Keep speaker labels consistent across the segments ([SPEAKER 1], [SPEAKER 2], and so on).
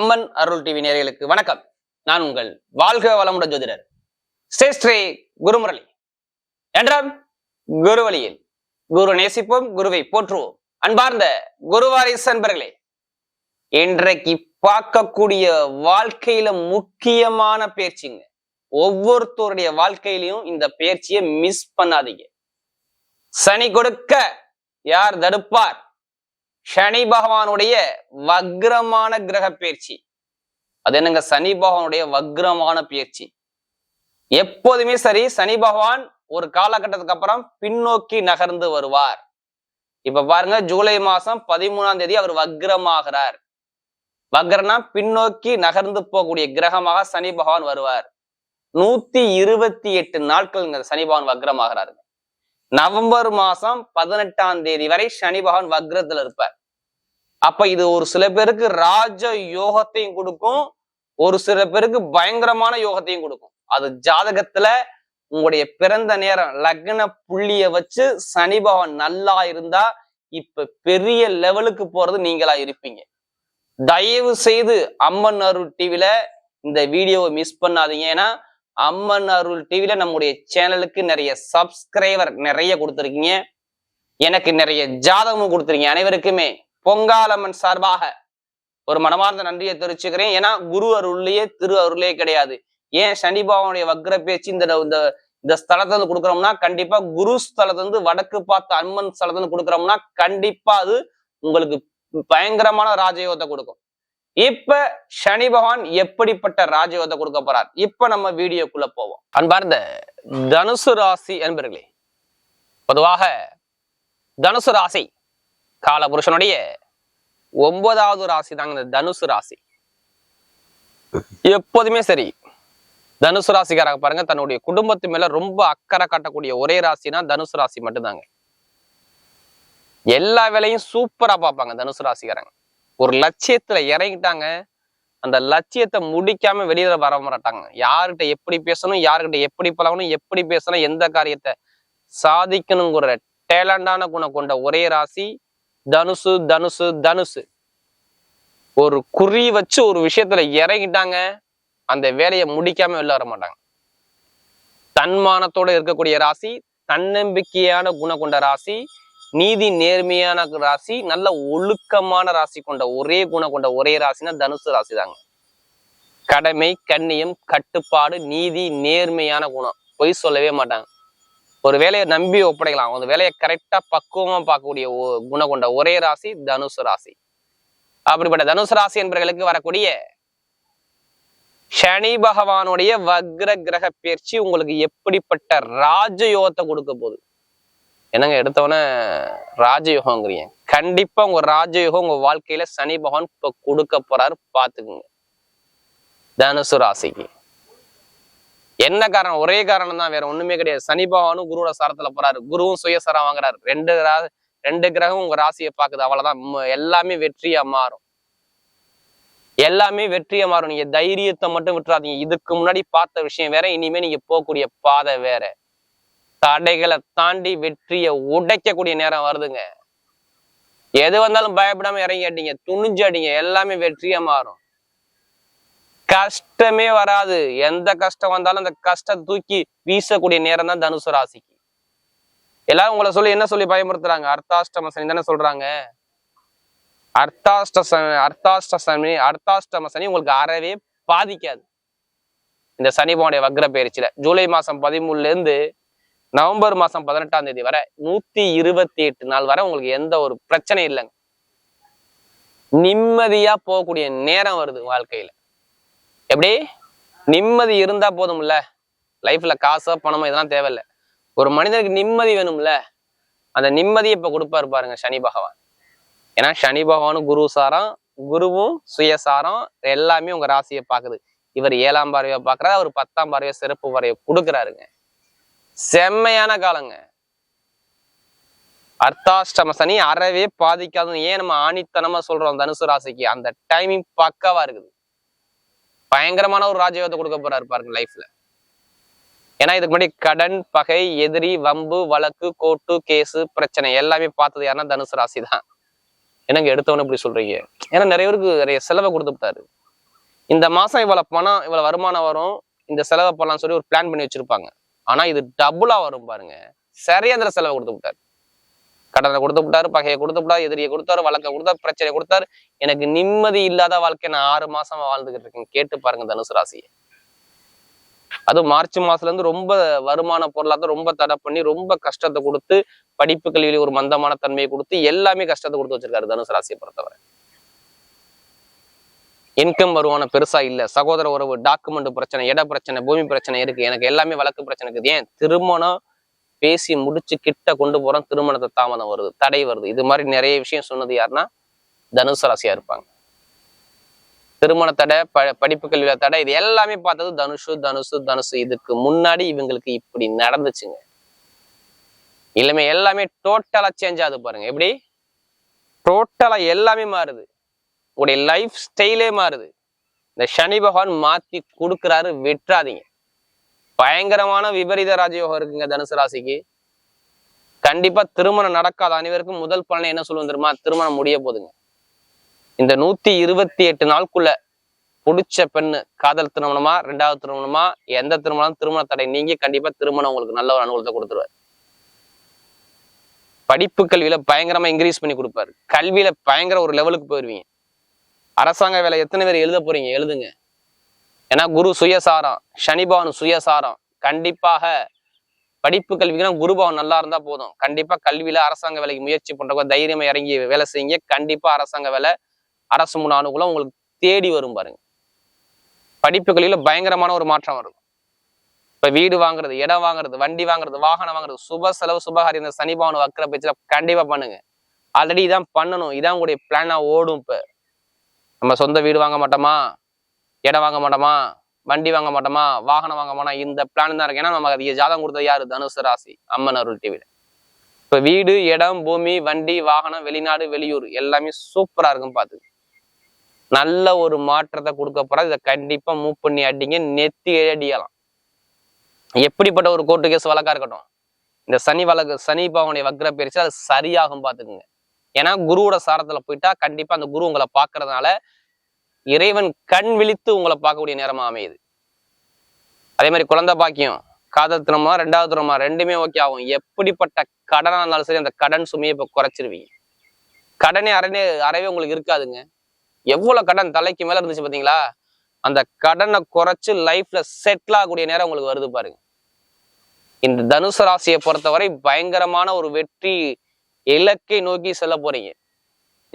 [SPEAKER 1] அம்மன் அருள் TV நேர்களுக்கு வணக்கம். நான் உங்கள் வாழ்க வளமுடன் ஜோதிடர் ஸ்ரீ குருமுரளி. என்றால் குரு வழியில் குரு நேசிப்போம் குருவை போற்றுவோம். அன்பார்ந்த குருவாரிஸ் அன்பர்களே இன்றைக்கு பார்க்கக்கூடிய வாழ்க்கையில முக்கியமான பேச்சுங்க ஒவ்வொருத்தருடைய வாழ்க்கையிலையும் இந்த பேச்சியை மிஸ் பண்ணாதீங்க. சனி கொடுக்க யார் தடுப்பார்? சனி பகவானுடைய வக்ரமான கிரக பயிற்சி. அது என்னங்க? சனி பகவானுடைய வக்ரமான பயிற்சி. எப்போதுமே சரி சனி பகவான் ஒரு காலகட்டத்துக்கு அப்புறம் பின்னோக்கி நகர்ந்து வருவார். இப்ப பாருங்க ஜூலை மாசம் பதிமூணாம் தேதி அவர் வக்ரமாகிறார். வக்ரனா பின்னோக்கி நகர்ந்து போகக்கூடிய கிரகமாக சனி பகவான் வருவார். நூத்தி இருபத்தி எட்டு நாட்கள் சனி பகவான் வக்ரமாகிறாருங்க. நவம்பர் மாசம் பதினெட்டாம் தேதி வரை சனி பகவான் வக்ரத்துல இருப்பார். அப்ப இது ஒரு சில பேருக்கு ராஜ யோகத்தையும் கொடுக்கும் ஒரு சில பேருக்கு பயங்கரமான யோகத்தையும் கொடுக்கும். அது ஜாதகத்துல உங்களுடைய பிறந்த நேரம் லக்ன புள்ளிய வச்சு சனி பகவான் நல்லா இருந்தா இப்ப பெரிய லெவலுக்கு போறது நீங்களா இருப்பீங்க. தயவு செய்து அம்மன் அருள் டிவில இந்த வீடியோவை மிஸ் பண்ணாதீங்க. ஏன்னா அம்மன் அருள் டிவில நம்முடைய சேனலுக்கு நிறைய சப்ஸ்கிரைபர் நிறைய கொடுத்துருக்கீங்க. எனக்கு நிறைய ஜாதகமும் கொடுத்துருக்கீங்க அனைவருக்குமே. பொங்காலம்மன் சார்பாக ஒரு மனமார்ந்த நன்றியை தெரிவிச்சுக்கிறேன். ஏன்னா குரு அருள்லயே திரு அருளே கிடையாது. ஏன் சனி பாவனுடைய வக்ர பேச்சு இந்த இந்த இந்த ஸ்தலத்துல இருந்து கொடுக்குறோம்னா கண்டிப்பா குரு ஸ்தலத்துல இருந்து வடக்கு பார்த்த அம்மன் ஸ்தலத்துல இருந்து கொடுக்குறோம்னா கண்டிப்பா அது உங்களுக்கு பயங்கரமான ராஜயோகத்தை கொடுக்கும். இப்ப சனி பகவான் எப்படிப்பட்ட ராஜயோகத்தை கொடுக்க போறார்? இப்ப நம்ம வீடியோக்குள்ள போவோம். அன்பார்ந்த தனுசு ராசி என்பர்களே பொதுவாக தனுசு ராசி காலபுருஷனுடைய ஒன்பதாவது ராசி தாங்க இந்த தனுசு ராசி. எப்போதுமே சரி தனுசு ராசிக்காரங்க பாருங்க தன்னுடைய குடும்பத்து மேல ரொம்ப அக்கறை காட்டக்கூடிய ஒரே ராசினா தனுசு ராசி மட்டும்தாங்க. எல்லா வேலையும் சூப்பரா பார்ப்பாங்க தனுசு ராசிக்காரங்க. ஒரு லட்சியத்துல இறங்கிட்டாங்க அந்த லட்சியத்தை முடிக்காம வெளியில வர மாட்டாங்க. யார்கிட்ட எப்படி பேசணும் யாருக்கிட்ட எப்படி பழகணும் எப்படி பேசணும் எந்த காரியத்தை சாதிக்கணுங்கிற டேலண்டான குணம் கொண்ட ஒரே ராசி தனுசு தனுசு தனுசு. ஒரு குறி வச்சு ஒரு விஷயத்துல இறங்கிட்டாங்க அந்த வேலையை முடிக்காம வெளில வர மாட்டாங்க. தன்மானத்தோட இருக்கக்கூடிய ராசி தன்னம்பிக்கையான குணம் கொண்ட ராசி நீதி நேர்மையான ராசி நல்ல ஒழுக்கமான ராசி கொண்ட ஒரே குணம் கொண்ட ஒரே ராசினா தனுசு ராசி தாங்க கடமை கண்ணியம் கட்டுப்பாடு நீதி நேர்மையான குணம். பொய் சொல்லவே மாட்டாங்க. ஒரு வேலையை நம்பி ஒப்படைக்கலாம். அந்த வேலையை கரெக்டா பக்குவமா பார்க்கக்கூடிய ஒ- குணம் கொண்ட ஒரே ராசி தனுசு ராசி. அப்படிப்பட்ட தனுசு ராசி என்பவர்களுக்கு வரக்கூடிய சனி பகவானுடைய வக்ர கிரக பயிற்சி உங்களுக்கு எப்படிப்பட்ட ராஜயோகத்தை கொடுக்க போகுது? என்னங்க எடுத்தவொடனே ராஜயோகங்கிறீங்க கண்டிப்பா உங்க ராஜயோகம் உங்க வாழ்க்கையில சனி பகவான் இப்ப கொடுக்க போறாரு பாத்துக்குங்க தனுசு ராசிக்கு. என்ன காரணம்? ஒரே காரணம் தான் வேற ஒண்ணுமே கிடையாது. சனி பகவானும் குருவோட சாரத்துல போறாரு. குருவும் சுயசரம் வாங்குறாரு. ரெண்டு ரா- ரெண்டு கிரகம் உங்க ராசியை பாக்குது அவ்வளவுதான். எல்லாமே வெற்றியா மாறும். எல்லாமே வெற்றியா மாறும். நீங்க தைரியத்தை மட்டும் விட்டுறாதீங்க. இதுக்கு முன்னாடி பார்த்த விஷயம் வேற இனிமே நீங்க போகக்கூடிய பாதை வேற. தடைகளை தாண்டி வெற்றியை உடைக்கக்கூடிய நேரம் வருதுங்க. எது வந்தாலும் பயப்படாம இறங்கி அடிங்க துணிஞ்சு அடிங்க. எல்லாமே வெற்றியா மாறும். கஷ்டமே வராது. எந்த கஷ்டம் வந்தாலும் அந்த கஷ்டத்தை தூக்கி வீசக்கூடிய நேரம் தான் தனுசு ராசிக்கு. எல்லாரும் உங்களை சொல்லி என்ன சொல்லி பயமுறுத்துறாங்க? அர்த்தாஷ்டம சனி தானே சொல்றாங்க. அர்த்தாஷ்ட சனி அர்த்தாஷ்ட சனி அர்த்தாஷ்டம சனி உங்களுக்கு அறவே பாதிக்காது. இந்த சனி பகவானுடைய வக்ர பயிற்சியில ஜூலை மாசம் பதிமூணுல இருந்து நவம்பர் மாசம் பதினெட்டாம் தேதி வரை நூத்தி இருபத்தி எட்டு நாள் வரை உங்களுக்கு எந்த ஒரு பிரச்சனையும் இல்லைங்க. நிம்மதியா போகக்கூடிய நேரம் வருது வாழ்க்கையில. எப்படி? நிம்மதி இருந்தா போதும்ல. லைஃப்ல காசோ பணமோ இதெல்லாம் தேவையில்ல. ஒரு மனிதனுக்கு நிம்மதி வேணும்ல. அந்த நிம்மதியை இப்ப கொடுப்பாரு பாருங்க சனி பகவான். ஏன்னா சனி பகவானும் குரு சாரம் குருவும் சுயசாரம் எல்லாமே உங்க ராசியை பாக்குது இவர் ஏழாம் பார்வையை பாக்குறாரு அவர் பத்தாம் பார்வையை சிறப்பு வரைய கொடுக்குறாருங்க. செம்மையான காலங்க. அர்த்தாஷ்டம சனி அறவே பாதிக்காதுன்னு ஏன் நம்ம ஆணித்தனமா சொல்றோம் தனுசு ராசிக்கு? அந்த டைமிங் பக்காவா இருக்குது. பயங்கரமான ஒரு ராஜயோகத்தை கொடுக்க போறாரு பாருங்க லைஃப்ல ஏன்னா இதுக்கு முன்னாடி கடன் பகை எதிரி வம்பு வழக்கு கோட்டு கேஸு பிரச்சனை எல்லாமே பார்த்தது யாருன்னா தனுசு ராசி தான் என்னங்க எடுத்தவன இப்படி சொல்றீங்க? ஏன்னா நிறைய பேருக்கு நிறைய செலவை கொடுத்துட்டாரு இந்த மாசம் இவ்வளவு பணம் இவ்வளவு வருமானம் வரும் இந்த செலவை பண்ணலாம்னு சொல்லி ஒரு பிளான் பண்ணி வச்சிருப்பாங்க. ஆனா இது டபுளா வரும் பாருங்க. சரியாந்திர செலவை கொடுத்து விட்டாரு. கடனை கொடுத்து விட்டாரு பகையை கொடுத்து விட்டாரு எதிரியை கொடுத்தாரு வழக்கை கொடுத்தாரு பிரச்சனை கொடுத்தாரு. எனக்கு நிம்மதி இல்லாத வாழ்க்கை நான் ஆறு மாசமா வாழ்ந்துகிட்டு இருக்கேன். கேட்டு பாருங்க தனுசு ராசியை. அதுவும் மார்ச் மாசத்துல இருந்து ரொம்ப வருமான பொருளாதாரம் ரொம்ப தடை பண்ணி ரொம்ப கஷ்டத்தை கொடுத்து படிப்பு கல்வியில ஒரு மந்தமான தன்மையை கொடுத்து எல்லாமே கஷ்டத்தை கொடுத்து வச்சிருக்காரு தனுசு ராசியை பொறுத்தவரை. இன்கம் வருமானம் பெருசா இல்ல. சகோதர உறவு டாக்குமெண்ட் பிரச்சனை இட பிரச்சனை பூமி பிரச்சனை இருக்கு. எனக்கு எல்லாமே வழக்கு பிரச்சனை இருக்குது. ஏன்? திருமணம் பேசி முடிச்சு கிட்ட கொண்டு போறோம் திருமணத்தை தாமதம் வருது தடை வருது. இது மாதிரி நிறைய விஷயம் சொன்னது யாருன்னா தனுசு ராசியா இருப்பாங்க. திருமண தடை ப படிப்பு கல்வியில தடை இது எல்லாமே பார்த்தது தனுஷு தனுசு தனுசு. இதுக்கு முன்னாடி இவங்களுக்கு இப்படி நடந்துச்சுங்க. இல்லாம எல்லாமே டோட்டலா சேஞ்ச் ஆகுது பாருங்க. எப்படி? டோட்டலா எல்லாமே மாறுது. உங்களுடைய லைஃப் ஸ்டைலே மாறுது. இந்த சனி பகவான் மாத்தி கொடுக்குறாரு வெட்டுறாதீங்க. பயங்கரமான விபரீத ராஜயோகம் இருக்குங்க தனுசு ராசிக்கு. கண்டிப்பா திருமணம் நடக்காத அனைவருக்கும் முதல் பலனை என்ன சொல்லுவோம் தெரியுமா? திருமணம் முடிய போகுதுங்க இந்த நூத்தி இருபத்தி எட்டு நாளுக்குள்ள புடிச்ச பெண்ணு காதல் திருமணமா ரெண்டாவது திருமணமா எந்த திருமணம் திருமண தடை நீங்க கண்டிப்பா திருமணம் உங்களுக்கு நல்ல ஒரு அனுகூலத்தை கொடுத்துருவாரு. படிப்பு கல்வியில பயங்கரமா இன்க்ரீஸ் பண்ணி கொடுப்பாரு. கல்வியில பயங்கர ஒரு லெவலுக்கு போயிருவீங்க. அரசாங்க வேலை எத்தனை பேர் எழுத போறீங்க? எழுதுங்க. ஏன்னா குரு சுயசாரம் சனிபவன் சுயசாரம். கண்டிப்பாக படிப்பு கல்விக்குனா குருபவன் நல்லா இருந்தா போதும். கண்டிப்பா கல்வியில அரசாங்க வேலைக்கு முயற்சி பண்றவங்க தைரியமா இறங்கி வேலை செய்யுங்க. கண்டிப்பா அரசாங்க வேலை அரசு முன் அனுகூலம் உங்களுக்கு தேடி வரும் பாருங்க. படிப்பு கல்வியில பயங்கரமான ஒரு மாற்றம் வரும். இப்ப வீடு வாங்குறது இடம் வாங்குறது வண்டி வாங்குறது வாகனம் வாங்குறது சுப செலவு சுபகாரி இந்த சனிபவன் வக்கிற பேச்சுல கண்டிப்பா பண்ணுங்க. ஆல்ரெடி இதான் பண்ணணும். இதான் உங்களுடைய பிளானா ஓடும் இப்ப. நம்ம சொந்த வீடு வாங்க மாட்டோமா? இடம் வாங்க மாட்டோமா? வண்டி வாங்க மாட்டோமா? வாகனம் வாங்க மாட்டோம்? இந்த பிளான் தான் இருக்கு. ஏன்னா நமக்கு அதிக ஜாதகம் கொடுத்தது யாரு? தனுசு ராசி. அம்மன் அருள் டிவியில இப்ப வீடு இடம் பூமி வண்டி வாகனம் வெளிநாடு வெளியூர் எல்லாமே சூப்பரா இருக்கும் பாத்து நல்ல ஒரு மாற்றத்தை கொடுக்க போறா. இதை கண்டிப்பா மூவ் பண்ணி அடிங்க. நெத்தி அடியலாம். எப்படிப்பட்ட ஒரு கோர்ட்டு கேஸ் வழக்கா இருக்கட்டும். இந்த சனி வழக்கு சனி பவனுடைய வக்ர பயிற்சி அது சரியாகும் பாத்துக்குங்க. ஏன்னா குருவோட சாரத்துல போயிட்டா கண்டிப்பா அந்த குரு உங்களை பாக்குறதுனால இறைவன் கண் விழித்து உங்களை பார்க்கக்கூடிய நேரமா அமையுது. அதே மாதிரி குழந்தை பாக்கியம் காதல் திருமணமா ரெண்டாவது திருமணமா ரெண்டுமே ஓகே ஆகும். எப்படிப்பட்ட கடனா இருந்தாலும் சரி அந்த கடன் சுமையை இப்போ குறைச்சிருவீங்க. கடனே அறனே அறவே உங்களுக்கு இருக்காதுங்க. எவ்வளவு கடன் தலைக்கு மேல இருந்துச்சு பாத்தீங்களா? அந்த கடனை குறைச்சு லைஃப்ல செட்டில் ஆகக்கூடிய நேரம் உங்களுக்கு வருது பாருங்க. இந்த தனுசு ராசியை பொறுத்தவரை பயங்கரமான ஒரு வெற்றி இலக்கை நோக்கி செல்ல போறீங்க.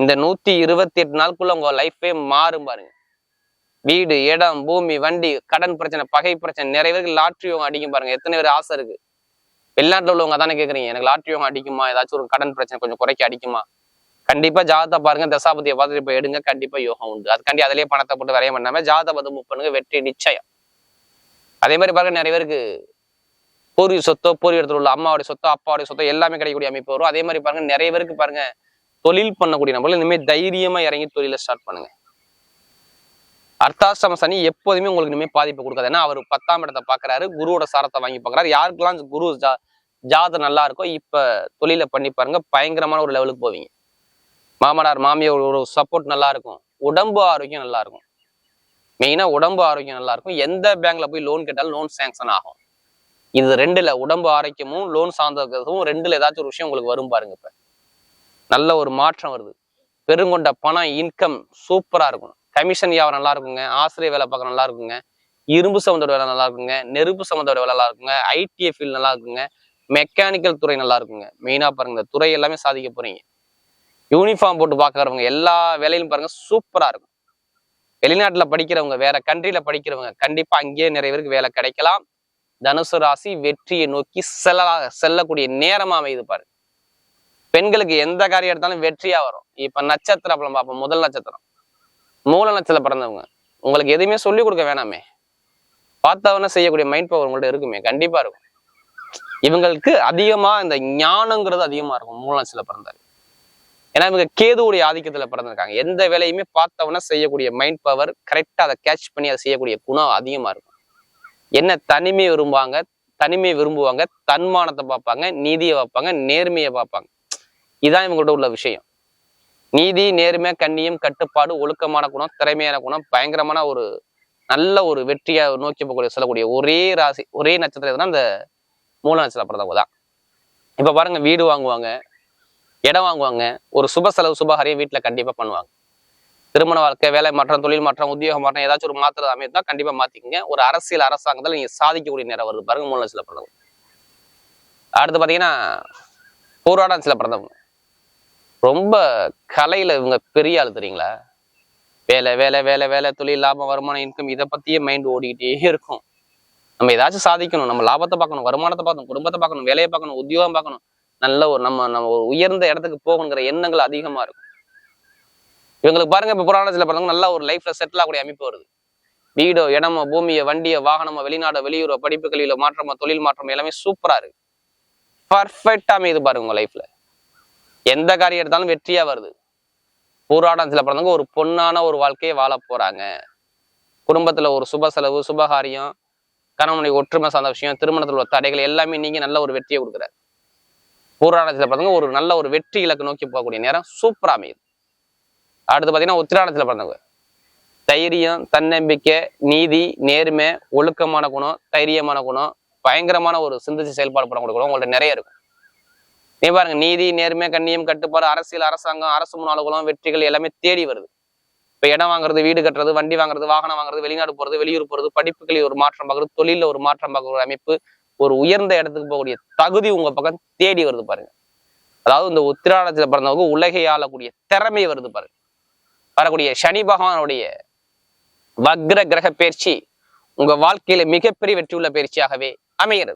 [SPEAKER 1] இந்த நூத்தி இருபத்தி எட்டு நாளுக்குள்ள உங்க லைஃபே மாறும் பாருங்க. வீடு இடம் பூமி வண்டி கடன் பிரச்சனை பகை பிரச்சனை நிறைய பேருக்கு லாட்ரி யோகம் அடிக்கும் பாருங்க. எத்தனை பேர் ஆசை இருக்கு? வெளிநாட்டில் உள்ளவங்க தானே கேக்குறீங்க. எனக்கு லாட்ரி யோகம் அடிக்குமா? ஏதாச்சும் ஒரு கடன் பிரச்சனை கொஞ்சம் குறைக்க அடிக்குமா? கண்டிப்பா ஜாதகத்தை பாருங்க. தசாபதியை பார்த்துட்டு இப்போ எடுங்க. கண்டிப்பா யோகம் உண்டு. அதுக்காண்டி அதிலேயே பணத்தை போட்டு வரைய பண்ணாம ஜாதக பதம் மூவ் பண்ணுங்க. வெற்றி நிச்சயம். அதே மாதிரி பாருங்க நிறைய பேருக்கு பூர்வீக சொத்தோ பூர்வீகத்தில் உள்ள அம்மாவுடைய சொத்தோ அப்பாவுடைய சொத்தோ எல்லாமே கிடைக்கக்கூடிய அமைப்பு வரும். அதே மாதிரி பாருங்க நிறைய பேருக்கு பாருங்க தொழில் பண்ணக்கூடிய நபர்கள் இனிமேல் தைரியமா இறங்கி தொழிலை ஸ்டார்ட் பண்ணுங்க. அர்த்தாசிரம சனி எப்போதுமே உங்களுக்கு இனிமேல் பாதிப்பு கொடுக்காது. ஏன்னா அவர் பத்தாம் இடத்தை பார்க்குறாரு குருவோட சாரத்தை வாங்கி பார்க்குறாரு. யாருக்கெல்லாம் குரு ஜா ஜாதம் நல்லா இருக்கோ இப்போ தொழிலை பண்ணி பாருங்க பயங்கரமான ஒரு லெவலுக்கு போவீங்க. மாமனார் மாமியார் ஒரு சப்போர்ட் நல்லா இருக்கும். உடம்பு ஆரோக்கியம் நல்லா இருக்கும். மெயினாக உடம்பு ஆரோக்கியம் நல்லா இருக்கும். எந்த பேங்க்ல போய் லோன் கேட்டாலும் லோன் சேங்ஷன் ஆகும். இது ரெண்டுல உடம்பு ஆரோக்கியமும் லோன் சார்ந்ததும் ரெண்டுல ஏதாச்சும் ஒரு விஷயம் உங்களுக்கு வரும் பாருங்க இப்போ. நல்ல ஒரு மாற்றம் வருது. பெருங்கொண்ட பணம் இன்கம் சூப்பரா இருக்கும். கமிஷன் வியாபாரம் நல்லா இருக்குங்க. ஆசிரியர் வேலை பார்க்க நல்லா இருக்குங்க. இரும்பு சம்மந்தோட வேலை நல்லா இருக்குங்க. நெருப்பு சம்மந்தோட வேலை நல்லா இருக்குங்க. ஐடிஐ ஃபீல்டு நல்லா இருக்குங்க. மெக்கானிக்கல் துறை நல்லா இருக்குங்க. மெயினா பாருங்க. இந்த துறை எல்லாமே சாதிக்க போறீங்க. யூனிஃபார்ம் போட்டு பார்க்குறவங்க எல்லா வேலையிலும் பாருங்க சூப்பரா இருக்கும். வெளிநாட்டுல படிக்கிறவங்க வேற கண்ட்ரியில படிக்கிறவங்க கண்டிப்பா அங்கேயே நிறைய பேருக்கு வேலை கிடைக்கலாம். தனுசு ராசி வெற்றியை நோக்கி செல்ல செல்லக்கூடிய நேரமா அமையுது பாருங்க. பெண்களுக்கு எந்த காரியம் எடுத்தாலும் வெற்றியா வரும். இப்ப நட்சத்திரம் பலம் பார்ப்போம். முதல் நட்சத்திரம். மூல நட்சத்திரம் பிறந்தவங்க. உங்களுக்கு எதுவுமே சொல்லி கொடுக்க வேணாமே. பார்த்தவன செய்யக்கூடிய மைண்ட் பவர் உங்கள்ட்ட இருக்குமே. கண்டிப்பா இருக்கும். இவங்களுக்கு அதிகமா இந்த ஞானங்கிறது அதிகமா இருக்கும். மூல நட்சத்திரம் பிறந்தாரு ஏன்னா இவங்க கேதுவுடைய ஆதிக்கத்துல பிறந்திருக்காங்க. எந்த வேலையுமே பார்த்தவன செய்யக்கூடிய மைண்ட் பவர் கரெக்டா அதை கேட்ச் பண்ணி அதை செய்யக்கூடிய குணம் அதிகமா இருக்கும். என்ன தனிமை விரும்புவாங்க? தனிமை விரும்புவாங்க. தன்மானத்தை பார்ப்பாங்க. நீதியை பார்ப்பாங்க. நேர்மையை பார்ப்பாங்க. இதான் இவங்கள்ட்ட உள்ள விஷயம். நீதி நேர்மை கண்ணியம் கட்டுப்பாடு ஒழுக்கமான குணம் திறமையான குணம் பயங்கரமான ஒரு நல்ல ஒரு வெற்றியை நோக்கி போகக்கூடிய சொல்லக்கூடிய ஒரே ராசி ஒரே நட்சத்திரம் எதுனா அந்த மூல நட்சத்திர பிறந்தவங்க தான் இப்ப பாருங்க வீடு வாங்குவாங்க இடம் வாங்குவாங்க ஒரு சுப செலவு சுபகாரியம் வீட்டில் கண்டிப்பா பண்ணுவாங்க. திருமண வாழ்க்கை வேலை மாற்றம் தொழில் மாற்றம் உத்தியோக மாற்றம் ஏதாச்சும் ஒரு மாத்திரம் அமைந்தா கண்டிப்பா மாத்திக்கங்க. ஒரு அரசியல் அரசாங்கத்தில் நீங்க சாதிக்கக்கூடிய நேரம் வருது பாருங்க மூல நட்சத்திர பிறந்தவங்க அடுத்து பாத்தீங்கன்னா போராடம் சில பிறந்தவங்க ரொம்ப கலையில இவங்க பெரிய ஆள் தெரியுங்களா? வேலை வேலை வேலை வேலை தொழில் லாபம் வருமானம் இன்கம் இதை பத்தியே மைண்ட் ஓடிக்கிட்டே இருக்கும். நம்ம ஏதாச்சும் சாதிக்கணும். நம்ம லாபத்தை பார்க்கணும் வருமானத்தை பார்க்கணும் குடும்பத்தை பார்க்கணும் வேலையை பார்க்கணும் உத்தியோகம் பார்க்கணும். நல்ல ஒரு நம்ம நம்ம ஒரு உயர்ந்த இடத்துக்கு போகணுங்கிற எண்ணங்கள் அதிகமா இருக்கும். இவங்களுக்கு பாருங்க இப்போ புராணத்தில் பாருங்க நல்லா ஒரு லைஃப்ல செட்டில் ஆகக்கூடிய அமைப்பு வருது. வீடோ இடமோ பூமியோ வண்டியோ வாகனமோ வெளிநாடோ வெளியூரோ படிப்பு கல்வியிலோ மாற்றமோ தொழில் மாற்றமோ எல்லாமே சூப்பரா இருக்கு. பர்ஃபெக்டாக அமையுது பாருங்க உங்கள் லைஃப்ல எந்த காரியம் எடுத்தாலும் வெற்றியா வருது. பூராடத்துல பிறந்தவங்க ஒரு பொன்னான ஒரு வாழ்க்கையை வாழ போறாங்க. குடும்பத்துல ஒரு சுப செலவு சுபகாரியம் கணவனுடைய ஒற்றுமை சார்ந்த விஷயம் திருமணத்தில் உள்ள தடைகள் எல்லாமே நீங்க நல்ல ஒரு வெற்றியை கொடுக்குறாரு. பூராடத்தில் பிறந்தவங்க ஒரு நல்ல ஒரு வெற்றி இலக்கு நோக்கி போகக்கூடிய நேரம் சூப்பராக அமையுது. அடுத்து பார்த்தீங்கன்னா உத்திராடத்தில் பிறந்தவங்க. தைரியம் தன்னம்பிக்கை நீதி நேர்மை ஒழுக்கமான குணம் தைரியமான குணம் பயங்கரமான ஒரு சிந்திச்சு செயல்பாடு பண்ணக்கூடிய குணம் உங்கள்ட்ட நிறைய இருக்கும். நீ பாருங்க நீதி நேர்மை கண்ணியம் கட்டுப்பாடு அரசியல் அரசாங்கம் அரசு முன் அலுவலகம் வெற்றிகள் எல்லாமே தேடி வருது. இப்ப இடம் வாங்குறது வீடு கட்டுறது வண்டி வாங்குறது வாகனம் வாங்குறது வெளிநாடு போறது வெளியூர் போறது படிப்புகளில் ஒரு மாற்றம் பார்க்கறது தொழிலில் ஒரு மாற்றம் பார்க்குற ஒரு அமைப்பு ஒரு உயர்ந்த இடத்துக்கு போகக்கூடிய தகுதி உங்க பக்கம் தேடி வருது பாருங்க. அதாவது இந்த உத்திராடத்தில் பிறந்தவங்க உலகை ஆளக்கூடிய திறமை வருது பாருங்க. வரக்கூடிய சனி பகவானுடைய வக்ர கிரக பயிற்சி உங்க வாழ்க்கையில மிகப்பெரிய வெற்றி உள்ள பயிற்சியாகவே அமைகிறது.